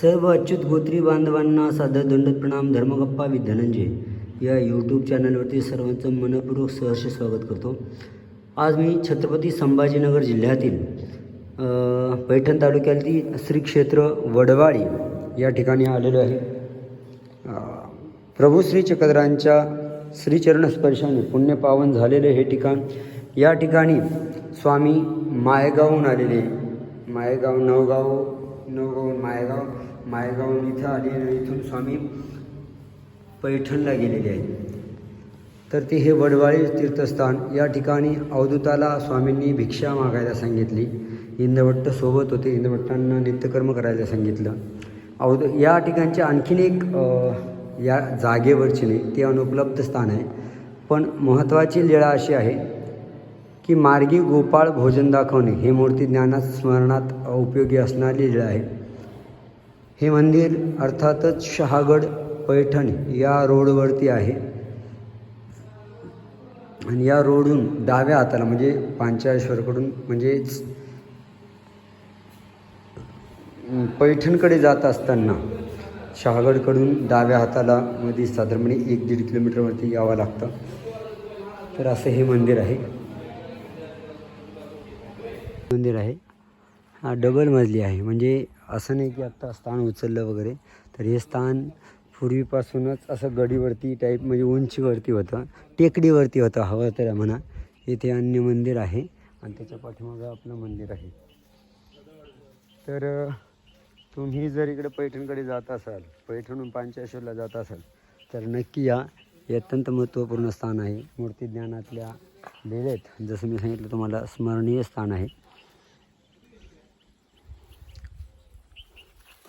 सर्व अच्युत गोत्री बांधवांना सादर दंडत प्रणाम धर्मगप्पा विद्यानंजय या यूट्यूब चॅनलवरती सर्वांचं मनपूर्वक सहर्ष स्वागत करतो. आज मी छत्रपती संभाजीनगर जिल्ह्यातील पैठण तालुक्यातील श्री क्षेत्र वडवाळी या ठिकाणी आलेलो आहे. प्रभू श्री चक्रधरांच्या श्रीचरण स्पर्शाने पुण्यपावन झालेले हे ठिकाण. या ठिकाणी स्वामी मायगावहून आलेले मायगाव नवगाव नवगाव मायगाव मायगाव इथं आले इथून स्वामी पैठणला गेलेले आहेत. तर ते हे वडवाळी तीर्थस्थान या ठिकाणी अवधूताला स्वामींनी भिक्षा मागायला सांगितली. इंदभट्ट सोबत होते इंदभट्टांना नित्यकर्म करायला सांगितलं. अवध या ठिकाणचे आणखीन एक या जागेवरची नाही ते अनुपलब्ध स्थान आहे. पण महत्त्वाची लीळा अशी आहे की मार्गी गोपाळ भोजन दाखवणे हे मूर्ती ज्ञानात स्मरणात उपयोगी असणारी आहे. हे मंदिर अर्थातच शहागड पैठण या रोडवरती आहे. आणि या रोडून डाव्या हाताला म्हणजे पांचाळेश्वरकडून म्हणजेच पैठणकडे जात असताना शहागडकडून डाव्या हाताला मध्ये साधारणपणे म्हणजे एक दीड किलोमीटरवरती यावं लागतं. तर असं हे मंदिर आहे. मंदिर आहे. हा डबल मजली आहे. म्हणजे असं नाही की आत्ता स्थान उचललं वगैरे तर हे स्थान पूर्वीपासूनच असं गडीवरती टाईप म्हणजे उंचीवरती होतं टेकडीवरती होतं हवं तर म्हणा. इथे अन्य मंदिर आहे आणि त्याच्या पाठीमागं आपलं मंदिर आहे. तर तुम्ही जर इकडे पैठणकडे जात असाल पैठणहून पांचाळेश्वरला जात असाल तर नक्की या. हे अत्यंत महत्त्वपूर्ण स्थान आहे. मूर्ती ज्ञानातल्या लेलेत जसं मी सांगितलं तुम्हाला स्मरणीय स्थान आहे.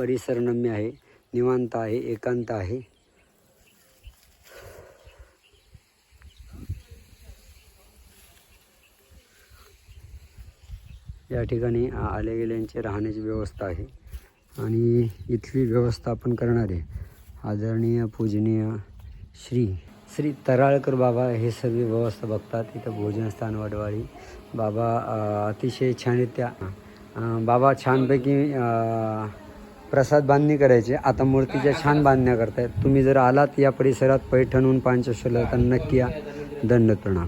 परिसरनम्य आहे निवांत आहे एकांत आहे. या ठिकाणी आले गेल्यांची राहण्याची व्यवस्था आहे. आणि इथली व्यवस्थापन करणारे आदरणीय पूजनीय श्री श्री तराळकर बाबा हे सर्व व्यवस्था बघतात. इथं भोजनस्थान वडवाळी बाबा अतिशय छानरित्या बाबा छानपैकी प्रसाद बांधणी करायची. आता मूर्तीच्या छान बांधण्या करतायत. तुम्ही जर आलात या परिसरात पैठणहून पांचशेला तर नक्की या दंड प्रणाम